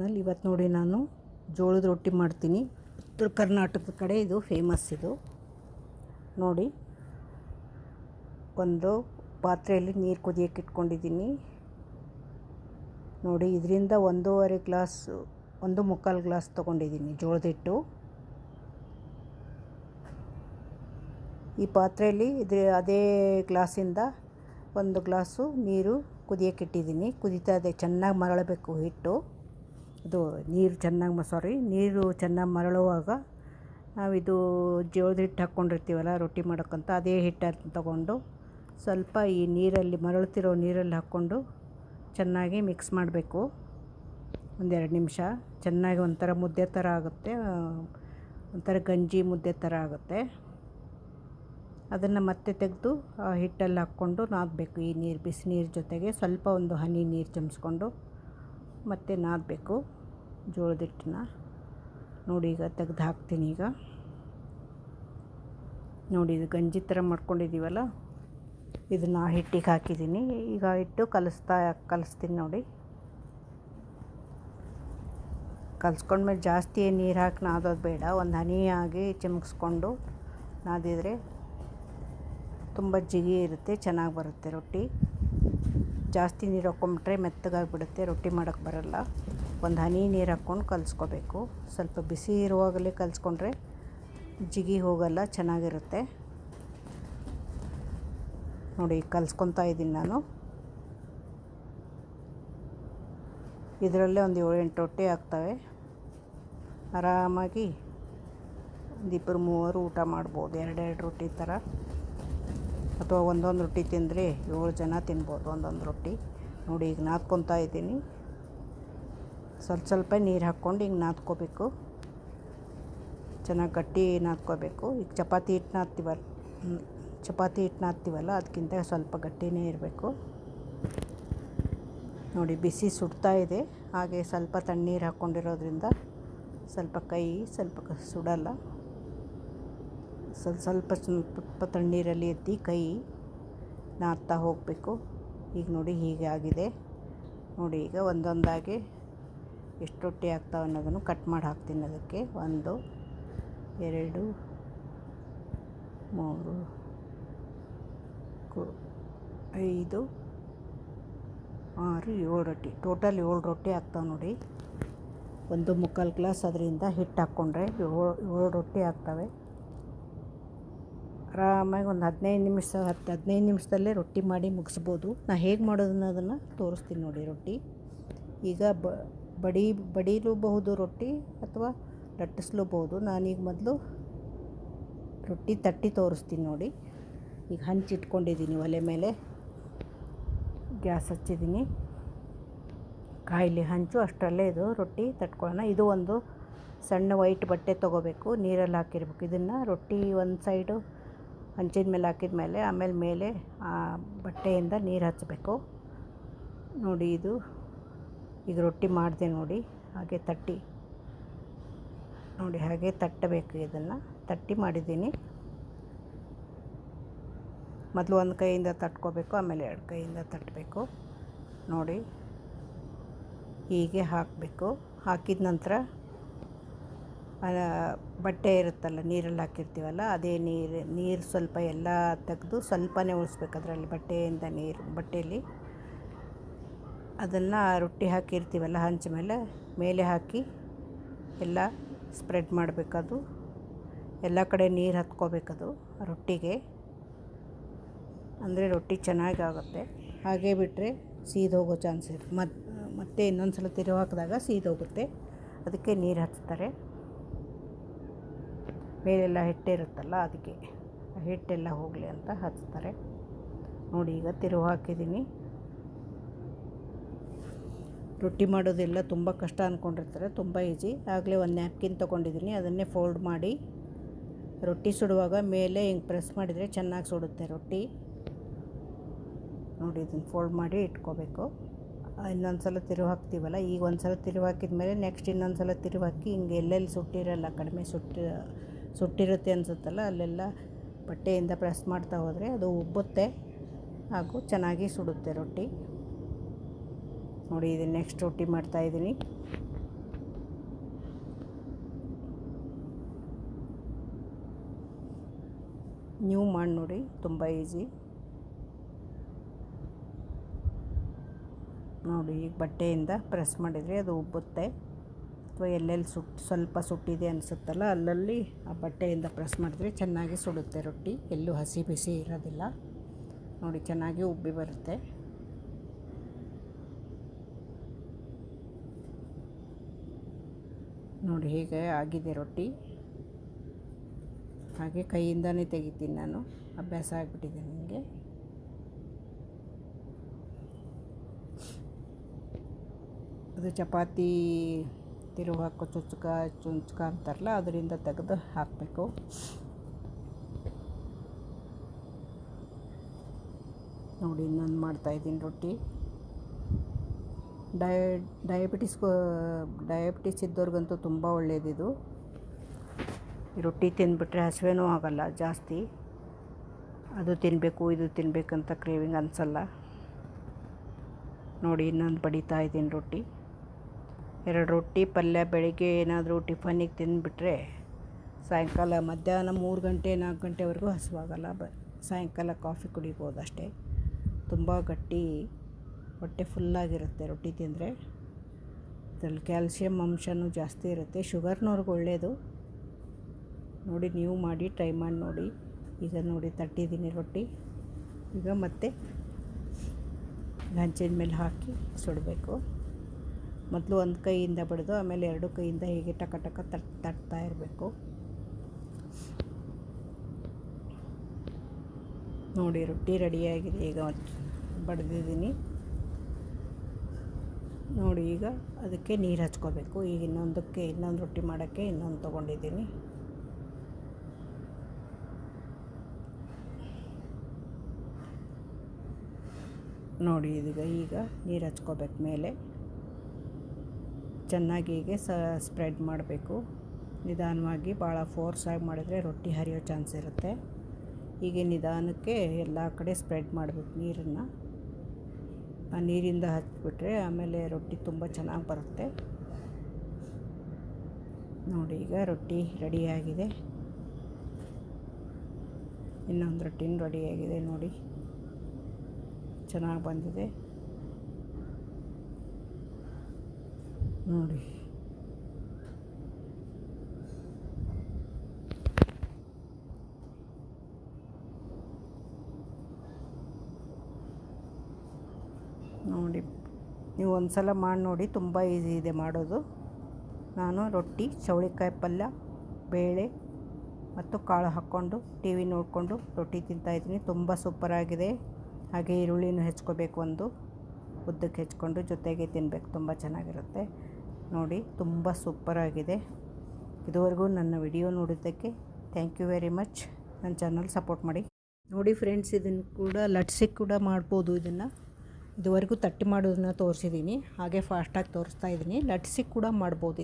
Channel ಇವತ್ತು ನೋಡಿ ನಾನು ಜೋಳದ ರೊಟ್ಟಿ ಮಾಡ್ತೀನಿ. ಉತ್ತರ ಕರ್ನಾಟಕದ ಕಡೆ ಇದು ಫೇಮಸ್ ಇದು. ನೋಡಿ, ಒಂದು ಪಾತ್ರೆಯಲ್ಲಿ ನೀರು ಕುದಿಯೋಕೆ ಇಟ್ಕೊಂಡಿದ್ದೀನಿ. ನೋಡಿ, ಇದರಿಂದ ಒಂದೂವರೆ ಗ್ಲಾಸ್, ಒಂದು ಮುಕ್ಕಾಲು ಗ್ಲಾಸ್ ತೊಗೊಂಡಿದ್ದೀನಿ ಜೋಳದ ಹಿಟ್ಟು. ಈ ಪಾತ್ರೆಯಲ್ಲಿ ಇದ್ರ, ಅದೇ ಗ್ಲಾಸಿಂದ ಒಂದು ಗ್ಲಾಸು ನೀರು ಕುದಿಯೋಕ್ಕಿಟ್ಟಿದ್ದೀನಿ ಕುದೀತಾ ಇದೆ, ಚೆನ್ನಾಗಿ ಮರಳಬೇಕು ಹಿಟ್ಟು. ಇದು ನೀರು ಚೆನ್ನಾಗಿ ಸಾರಿ ನೀರು ಚೆನ್ನಾಗಿ ಮರಳುವಾಗ ನಾವಿದು ಜೋಳದ ಹಿಟ್ಟು ಹಾಕ್ಕೊಂಡಿರ್ತೀವಲ್ಲ ರೊಟ್ಟಿ ಮಾಡೋಕ್ಕಂತ ಅದೇ ಹಿಟ್ಟನ್ನು ತಗೊಂಡು ಸ್ವಲ್ಪ ಈ ನೀರಲ್ಲಿ ಮರಳುತ್ತಿರೋ ನೀರಲ್ಲಿ ಹಾಕ್ಕೊಂಡು ಚೆನ್ನಾಗಿ ಮಿಕ್ಸ್ ಮಾಡಬೇಕು. ಒಂದೆರಡು ನಿಮಿಷ. ಚೆನ್ನಾಗಿ ಒಂಥರ ಮುದ್ದೆ ಥರ ಆಗುತ್ತೆ. ಒಂಥರ ಗಂಜಿ ಮುದ್ದೆ ಥರ ಆಗುತ್ತೆ. ಅದನ್ನು ಮತ್ತೆ ತೆಗೆದು ಹಿಟ್ಟಲ್ಲಿ ಹಾಕ್ಕೊಂಡು ನಾದಬೇಕು ಈ ನೀರು, ಬಿಸಿ ನೀರು ಜೊತೆಗೆ. ಸ್ವಲ್ಪ ಒಂದು ಹನಿ ನೀರು ಚಮಸ್ಕೊಂಡು ಮತ್ತೆ ನಾದಬೇಕು ಜೋಳದ ಹಿಟ್ಟನ್ನ. ನೋಡಿ ಈಗ ತೆಗ್ದು ಹಾಕ್ತೀನಿ ಈಗ. ನೋಡಿ ಇದು ಗಂಜಿ ಥರ ಮಾಡ್ಕೊಂಡಿದ್ದೀವಲ್ಲ? ಇದನ್ನು ಆ ಹಿಟ್ಟಿಗೆ ಹಾಕಿದ್ದೀನಿ. ಈಗ ಹಿಟ್ಟು ಕಲಿಸ್ತಾ ಕಲಿಸ್ತೀನಿ ನೋಡಿ. ಕಲಿಸ್ಕೊಂಡ್ಮೇಲೆ ಜಾಸ್ತಿ ನೀರು ಹಾಕಿ ನಾದೋದು ಬೇಡ. ಒಂದು ಹನಿಯಾಗಿ ಚಿಮುಕ್ಸ್ಕೊಂಡು ನಾದಿದರೆ ತುಂಬ ಜಿಗಿ ಇರುತ್ತೆ, ಚೆನ್ನಾಗಿ ಬರುತ್ತೆ ರೊಟ್ಟಿ. ಜಾಸ್ತಿ ನೀರು ಹಾಕ್ಕೊಂಬಿಟ್ರೆ ಮೆತ್ತಗಾಗಿಬಿಡುತ್ತೆ, ರೊಟ್ಟಿ ಮಾಡೋಕ್ಕೆ ಬರಲ್ಲ. ಒಂದು ಹನಿ ನೀರು ಹಾಕ್ಕೊಂಡು ಕಲಿಸ್ಕೋಬೇಕು. ಸ್ವಲ್ಪ ಬಿಸಿ ಇರುವಾಗಲೇ ಕಲಿಸ್ಕೊಂಡ್ರೆ ಜಿಗಿ ಹೋಗಲ್ಲ, ಚೆನ್ನಾಗಿರುತ್ತೆ. ನೋಡಿ, ಕಲಿಸ್ಕೊತಾ ಇದ್ದೀನಿ ನಾನು. ಇದರಲ್ಲೇ ಒಂದು ಏಳು ಎಂಟು ರೊಟ್ಟಿ ಆಗ್ತವೆ. ಆರಾಮಾಗಿ ಒಂದು ಇಬ್ಬರು ಮೂವರು ಊಟ ಮಾಡ್ಬೋದು, ಎರಡೆರಡು ರೊಟ್ಟಿ ಥರ. ಅಥವಾ ಒಂದೊಂದು ರೊಟ್ಟಿ ತಿಂದರೆ ಏಳು ಜನ ತಿನ್ಬೋದು ಒಂದೊಂದು ರೊಟ್ಟಿ. ನೋಡಿ, ಈಗ ನಾದ್ಕೊತಾ ಇದ್ದೀನಿ. ಸ್ವಲ್ಪ ಸ್ವಲ್ಪ ನೀರು ಹಾಕ್ಕೊಂಡು ಹಿಂಗೆ ನಾದ್ಕೋಬೇಕು. ಚೆನ್ನಾಗಿ ಗಟ್ಟಿ ನಾದ್ಕೋಬೇಕು. ಈಗ ಚಪಾತಿ ಹಿಟ್ಟು ನಾದ್ತೀವಲ್ಲ ಚಪಾತಿ ಹಿಟ್ಟು ನಾದ್ತೀವಲ್ಲ, ಅದಕ್ಕಿಂತ ಸ್ವಲ್ಪ ಗಟ್ಟಿನೇ ಇರಬೇಕು. ನೋಡಿ, ಬಿಸಿ ಸುಡ್ತಾ ಇದೆ. ಹಾಗೆ ಸ್ವಲ್ಪ ತಣ್ಣೀರು ಹಾಕ್ಕೊಂಡಿರೋದ್ರಿಂದ ಸ್ವಲ್ಪ ಕೈ ಸ್ವಲ್ಪ ಸುಡಲ್ಲ. ಸ್ವಲ್ಪ ಸ್ವಲ್ಪ ಸ್ವಲ್ಪ ತಣ್ಣೀರಲ್ಲಿ ಎತ್ತಿ ಕೈ ನಾದ್ತಾ ಹೋಗಬೇಕು. ಈಗ ನೋಡಿ ಹೀಗೆ ಆಗಿದೆ. ನೋಡಿ ಈಗ ಒಂದೊಂದಾಗಿ ಎಷ್ಟು ರೊಟ್ಟಿ ಆಗ್ತಾವೆ ಅನ್ನೋದನ್ನು ಕಟ್ ಮಾಡಿ ಹಾಕ್ತೀನಿ ಅದಕ್ಕೆ. ಒಂದು, ಎರಡು, ಮೂರು, ಕು, ಐದು, ಆರು, ಏಳು ರೊಟ್ಟಿ. ಟೋಟಲ್ ಏಳು ರೊಟ್ಟಿ ಆಗ್ತಾವೆ ನೋಡಿ. ಒಂದು ಮುಕ್ಕಾಲು ಗ್ಲಾಸ್ ಅದರಿಂದ ಹಿಟ್ಟು ಹಾಕ್ಕೊಂಡ್ರೆ ಏಳು ಏಳು ರೊಟ್ಟಿ ಆಗ್ತವೆ. ಆರಾಮಾಗಿ ಒಂದು ಹದಿನೈದು ನಿಮಿಷ, ಹತ್ತು ಹದಿನೈದು ನಿಮಿಷದಲ್ಲೇ ರೊಟ್ಟಿ ಮಾಡಿ ಮುಗಿಸ್ಬೋದು. ನಾ ಹೇಗೆ ಮಾಡೋದು ಅನ್ನೋದನ್ನು ತೋರಿಸ್ತೀನಿ ನೋಡಿ ರೊಟ್ಟಿ. ಈಗ ಬಡಿ, ಬಡಿಲೂಬಹುದು ರೊಟ್ಟಿ ಅಥವಾ ಲಟ್ಟಿಸ್ಲೂಬಹುದು. ನಾನೀಗ ಮೊದಲು ರೊಟ್ಟಿ ತಟ್ಟಿ ತೋರಿಸ್ತೀನಿ ನೋಡಿ. ಈಗ ಹಂಚಿಟ್ಕೊಂಡಿದ್ದೀನಿ ಒಲೆ ಮೇಲೆ. ಗ್ಯಾಸ್ ಹಚ್ಚಿದ್ದೀನಿ. ಕಾಯಿಲೆ ಹಂಚು, ಅಷ್ಟರಲ್ಲೇ ಇದು ರೊಟ್ಟಿ ತಟ್ಕೊಳ್ಳೋಣ. ಇದು ಒಂದು ಸಣ್ಣ ವೈಟ್ ಬಟ್ಟೆ ತೊಗೋಬೇಕು, ನೀರಲ್ಲಿ ಹಾಕಿರ್ಬೇಕು. ಇದನ್ನು ರೊಟ್ಟಿ ಒಂದು ಸೈಡು ಹಂಚಿನ ಮೇಲೆ ಹಾಕಿದ ಮೇಲೆ ಆಮೇಲೆ ಮೇಲೆ ಆ ಬಟ್ಟೆಯಿಂದ ನೀರು ಹಚ್ಚಬೇಕು. ನೋಡಿ ಇದು, ಈಗ ರೊಟ್ಟಿ ಮಾಡಿದೆ ನೋಡಿ, ಹಾಗೆ ತಟ್ಟಿ. ನೋಡಿ ಹಾಗೆ ತಟ್ಟಬೇಕು ಇದನ್ನು. ತಟ್ಟಿ ಮಾಡಿದ್ದೀನಿ. ಮೊದಲು ಒಂದು ಕೈಯಿಂದ ತಟ್ಕೋಬೇಕು, ಆಮೇಲೆ ಎರಡು ಕೈಯಿಂದ ತಟ್ಟಬೇಕು. ನೋಡಿ, ಹೀಗೆ ಹಾಕಬೇಕು. ಹಾಕಿದ ನಂತರ ಬಟ್ಟೆ ಇರುತ್ತಲ್ಲ, ನೀರಲ್ಲಿ ಹಾಕಿರ್ತೀವಲ್ಲ, ಅದೇ ನೀರು ನೀರು ಸ್ವಲ್ಪ ಎಲ್ಲ ತೆಗೆದು ಸ್ವಲ್ಪನೇ ಉಳಿಸ್ಬೇಕು ಅದರಲ್ಲಿ ಬಟ್ಟೆಯಿಂದ ನೀರು ಬಟ್ಟೆಯಲ್ಲಿ ಅದನ್ನು ರೊಟ್ಟಿ ಹಾಕಿರ್ತೀವಲ್ಲ ಹಂಚ ಮೇಲೆ ಮೇಲೆ ಹಾಕಿ ಎಲ್ಲ ಸ್ಪ್ರೆಡ್ ಮಾಡಬೇಕದು. ಎಲ್ಲ ಕಡೆ ನೀರು ಹತ್ಕೋಬೇಕದು ರೊಟ್ಟಿಗೆ. ಅಂದರೆ ರೊಟ್ಟಿ ಚೆನ್ನಾಗಿ ಆಗುತ್ತೆ. ಹಾಗೆ ಬಿಟ್ಟರೆ ಸೀದೋಗೋ ಚಾನ್ಸ್ ಇರುತ್ತೆ ಮತ್ತು ಮತ್ತೆ ಇನ್ನೊಂದು ಸಲ ತಿರುವು ಹಾಕಿದಾಗ ಸೀದೋಗುತ್ತೆ ಅದಕ್ಕೆ ನೀರು ಹಚ್ತಾರೆ ಮೇಲೆಲ್ಲ ಹಿಟ್ಟಿರುತ್ತಲ್ಲ ಅದಕ್ಕೆ ಹಿಟ್ಟೆಲ್ಲ ಹೋಗಲಿ ಅಂತ ಹಚ್ತಾರೆ. ನೋಡಿ, ಈಗ ತಿರುವು ಹಾಕಿದ್ದೀನಿ. ರೊಟ್ಟಿ ಮಾಡೋದೆಲ್ಲ ತುಂಬ ಕಷ್ಟ ಅಂದ್ಕೊಂಡಿರ್ತಾರೆ ತುಂಬ ಈಜಿ ಆಗಲೇ ಒಂದು ನ್ಯಾಪ್ಕಿನ್ ತೊಗೊಂಡಿದ್ದೀನಿ, ಅದನ್ನೇ ಫೋಲ್ಡ್ ಮಾಡಿ. ರೊಟ್ಟಿ ಸುಡುವಾಗ ಮೇಲೆ ಹಿಂಗೆ ಪ್ರೆಸ್ ಮಾಡಿದರೆ ಚೆನ್ನಾಗಿ ಸುಡುತ್ತೆ ರೊಟ್ಟಿ. ನೋಡಿ, ಇದನ್ನು ಫೋಲ್ಡ್ ಮಾಡಿ ಇಟ್ಕೋಬೇಕು. ಇನ್ನೊಂದು ಸಲ ತಿರುವು ಹಾಕ್ತೀವಲ್ಲ, ಈಗ ಒಂದು ಸಲ ತಿರುವು ಹಾಕಿದ ಮೇಲೆ ನೆಕ್ಸ್ಟ್ ಇನ್ನೊಂದು ಸಲ ತಿರುವು ಹಾಕಿ ಹಿಂಗೆ ಎಲ್ಲೆಲ್ಲಿ ಸುಟ್ಟಿರಲ್ಲ, ಕಡಿಮೆ ಸುಟ್ಟಿ ಸುಟ್ಟಿರುತ್ತೆ ಅನಿಸುತ್ತಲ್ಲ, ಅಲ್ಲೆಲ್ಲ ಬಟ್ಟೆಯಿಂದ ಪ್ರೆಸ್ ಮಾಡ್ತಾ ಹೋದರೆ ಅದು ಉಬ್ಬುತ್ತೆ ಹಾಗೂ ಚೆನ್ನಾಗಿ ಸುಡುತ್ತೆ ರೊಟ್ಟಿ. ನೋಡಿ ಇದು ನೆಕ್ಸ್ಟ್ ರೊಟ್ಟಿ ಮಾಡ್ತಾಯಿದ್ದೀನಿ ನೀವು ಮಾಡಿ ನೋಡಿ ತುಂಬ ಈಸಿ ನೋಡಿ, ಈಗ ಬಟ್ಟೆಯಿಂದ ಪ್ರೆಸ್ ಮಾಡಿದರೆ ಅದು ಉಬ್ಬುತ್ತೆ. ಅಥವಾ ಎಲ್ಲೆಲ್ಲಿ ಸುಟ್ಟು ಸ್ವಲ್ಪ ಸುಟ್ಟಿದೆ ಅನಿಸುತ್ತಲ್ಲ, ಅಲ್ಲಲ್ಲಿ ಆ ಬಟ್ಟೆಯಿಂದ ಪ್ರೆಸ್ ಮಾಡಿದ್ರೆ ಚೆನ್ನಾಗಿ ಸುಡುತ್ತೆ ರೊಟ್ಟಿ. ಎಲ್ಲೂ ಹಸಿ ಬಿಸಿ ಇರೋದಿಲ್ಲ. ನೋಡಿ, ಚೆನ್ನಾಗಿ ಉಬ್ಬಿ ಬರುತ್ತೆ. ನೋಡಿ, ಹೀಗೆ ಆಗಿದೆ ರೊಟ್ಟಿ. ಹಾಗೆ ಕೈಯಿಂದನೇ ತೆಗಿತೀನಿ ನಾನು. ಅಭ್ಯಾಸ ಆಗಿಬಿಟ್ಟಿದೆ ನನಗೆ. ಅದು ಚಪಾತಿ ತಿರುವು ಹಾಕೋ ಚುಚ್ಚುಕ, ಚುಂಚ್ಕ ಅಂತಾರಲ್ಲ, ಅದರಿಂದ ತೆಗೆದು ಹಾಕಬೇಕು. ನೋಡಿ, ಇನ್ನೊಂದು ಮಾಡ್ತಾಯಿದ್ದೀನಿ ರೊಟ್ಟಿ. ಡಯ ಡಯಾಬಿಟಿಸ್ ಡಯಾಬಿಟಿಸ್ ಇದ್ದವ್ರಿಗಂತೂ ತುಂಬ ಒಳ್ಳೆಯದಿದು ರೊಟ್ಟಿ ತಿಂದುಬಿಟ್ರೆ ಹಸಿವೆನೂ ಆಗಲ್ಲ, ಜಾಸ್ತಿ. ಅದು ತಿನ್ನಬೇಕು ಇದು ತಿನ್ನಬೇಕಂತ ಕ್ರೇವಿಂಗ್ ಅನಿಸಲ್ಲ. ನೋಡಿ, ಇನ್ನೊಂದು ಬಡಿತಾ ಇದ್ದೀನಿ ರೊಟ್ಟಿ. ಎರಡು ರೊಟ್ಟಿ ಪಲ್ಯ ಬೆಳಗ್ಗೆ ಏನಾದರೂ ಟಿಫನ್ನಿಗೆ ತಿಂದುಬಿಟ್ರೆ ಸಾಯಂಕಾಲ ಮಧ್ಯಾಹ್ನ ಮೂರು ಗಂಟೆ ನಾಲ್ಕು ಗಂಟೆವರೆಗೂ ಹಸಿವಾಗಲ್ಲ. ಬ ಸಾಯಂಕಾಲ ಕಾಫಿ ಕುಡಿಬೋದು ಅಷ್ಟೇ. ತುಂಬ ಗಟ್ಟಿ, ಹೊಟ್ಟೆ ಫುಲ್ಲಾಗಿರುತ್ತೆ ರೊಟ್ಟಿ ತಿಂದರೆ. ಅದರಲ್ಲಿ ಕ್ಯಾಲ್ಸಿಯಂ ಅಂಶನೂ ಜಾಸ್ತಿ ಇರುತ್ತೆ. ಶುಗರ್ನವ್ರಿಗೆ ಒಳ್ಳೆಯದು ನೋಡಿ, ನೀವು ಮಾಡಿ, ಟ್ರೈ ಮಾಡಿ ನೋಡಿ. ಈಗ ನೋಡಿ, ತಟ್ಟಿದ್ದೀನಿ ರೊಟ್ಟಿ. ಈಗ ಮತ್ತೆ ಲಂಚಿನ ಮೇಲೆ ಹಾಕಿ ಸುಡಬೇಕು. ಮೊದಲು ಒಂದು ಕೈಯಿಂದ ಬಡಿದು, ಆಮೇಲೆ ಎರಡು ಕೈಯಿಂದ ಹೀಗೆ ಟಕ ಟಕ ತಟ್ ತಟ್ತಾ ಇರಬೇಕು. ನೋಡಿ, ರೊಟ್ಟಿ ರೆಡಿಯಾಗಿದೆ. ಈಗ ಬಡ್ದಿದ್ದೀನಿ. ನೋಡಿ, ಈಗ ಅದಕ್ಕೆ ನೀರು ಹಚ್ಕೋಬೇಕು. ಈಗ ಇನ್ನೊಂದಕ್ಕೆ, ಇನ್ನೊಂದು ರೊಟ್ಟಿ ಮಾಡೋಕ್ಕೆ ಇನ್ನೊಂದು ತೊಗೊಂಡಿದ್ದೀನಿ. ನೋಡಿ, ಇದೀಗ ಈಗ ನೀರು ಹಚ್ಕೋಬೇಕು ಮೇಲೆ. ಚೆನ್ನಾಗಿ ಹೀಗೆ ಸ್ಪ್ರೆಡ್ ಮಾಡಬೇಕು. ನಿಧಾನವಾಗಿ ಭಾಳ ಫೋರ್ಸಾಗಿ ಮಾಡಿದರೆ ರೊಟ್ಟಿ ಹರಿಯೋ ಚಾನ್ಸ್ ಇರುತ್ತೆ. ಹೀಗೆ ನಿಧಾನಕ್ಕೆ ಎಲ್ಲ ಕಡೆ ಸ್ಪ್ರೆಡ್ ಮಾಡಬೇಕು ನೀರನ್ನು. ಆ ನೀರಿಂದ ಹಚ್ಚಿಬಿಟ್ರೆ ಆಮೇಲೆ ರೊಟ್ಟಿ ತುಂಬ ಚೆನ್ನಾಗಿ ಬರುತ್ತೆ. ನೋಡಿ, ಈಗ ರೊಟ್ಟಿ ರೆಡಿಯಾಗಿದೆ ಇನ್ನೊಂದು ರೊಟ್ಟಿನ ರೆಡಿಯಾಗಿದೆ ನೋಡಿ. ಚೆನ್ನಾಗಿ ಬಂದಿದೆ. ನೋಡಿ. ನೋಡಿ, ನೀವು ಒಂದು ಸಲ ಮಾಡಿ ನೋಡಿ, ತುಂಬ ಈಸಿ ಇದೆ ಮಾಡೋದು. ನಾನು ರೊಟ್ಟಿ, ಚೌಳಿಕಾಯಿ ಪಲ್ಯ, ಬೇಳೆ ಮತ್ತು ಕಾಳು ಹಾಕ್ಕೊಂಡು ಟಿ ವಿ ನೋಡಿಕೊಂಡು ರೊಟ್ಟಿ ತಿಂತಾಯಿದ್ದೀನಿ ತುಂಬ ಸೂಪರಾಗಿದೆ ಹಾಗೆ ಈರುಳ್ಳಿನೂ ಹೆಚ್ಕೋಬೇಕು ಒಂದು. ಉದ್ದಕ್ಕೆ ಹೆಚ್ಕೊಂಡು ಜೊತೆಗೆ ತಿನ್ನಬೇಕು ತುಂಬ ಚೆನ್ನಾಗಿರುತ್ತೆ. ನೋಡಿ, ತುಂಬ ಸೂಪರಾಗಿದೆ ಇದುವರೆಗೂ ನನ್ನ ವಿಡಿಯೋ ನೋಡಿದ್ದಕ್ಕೆ ಥ್ಯಾಂಕ್ ಯು ವೆರಿ ಮಚ್ ನನ್ನ ಚಾನಲ್ ಸಪೋರ್ಟ್ ಮಾಡಿ. ನೋಡಿ ಫ್ರೆಂಡ್ಸ್ ಇದನ್ನು ಕೂಡ ಲಟ್ಸಿ ಕೂಡ ಮಾಡ್ಬೋದು ಇದನ್ನು. ಇದುವರೆಗೂ ತಟ್ಟಿ ಮಾಡೋದನ್ನ ತೋರಿಸಿದ್ದೀನಿ ಹಾಗೆ ಫಾಸ್ಟಾಗಿ ತೋರಿಸ್ತಾ ಇದ್ದೀನಿ. ಲಟ್ಸಿ ಕೂಡ ಮಾಡ್ಬೋದು.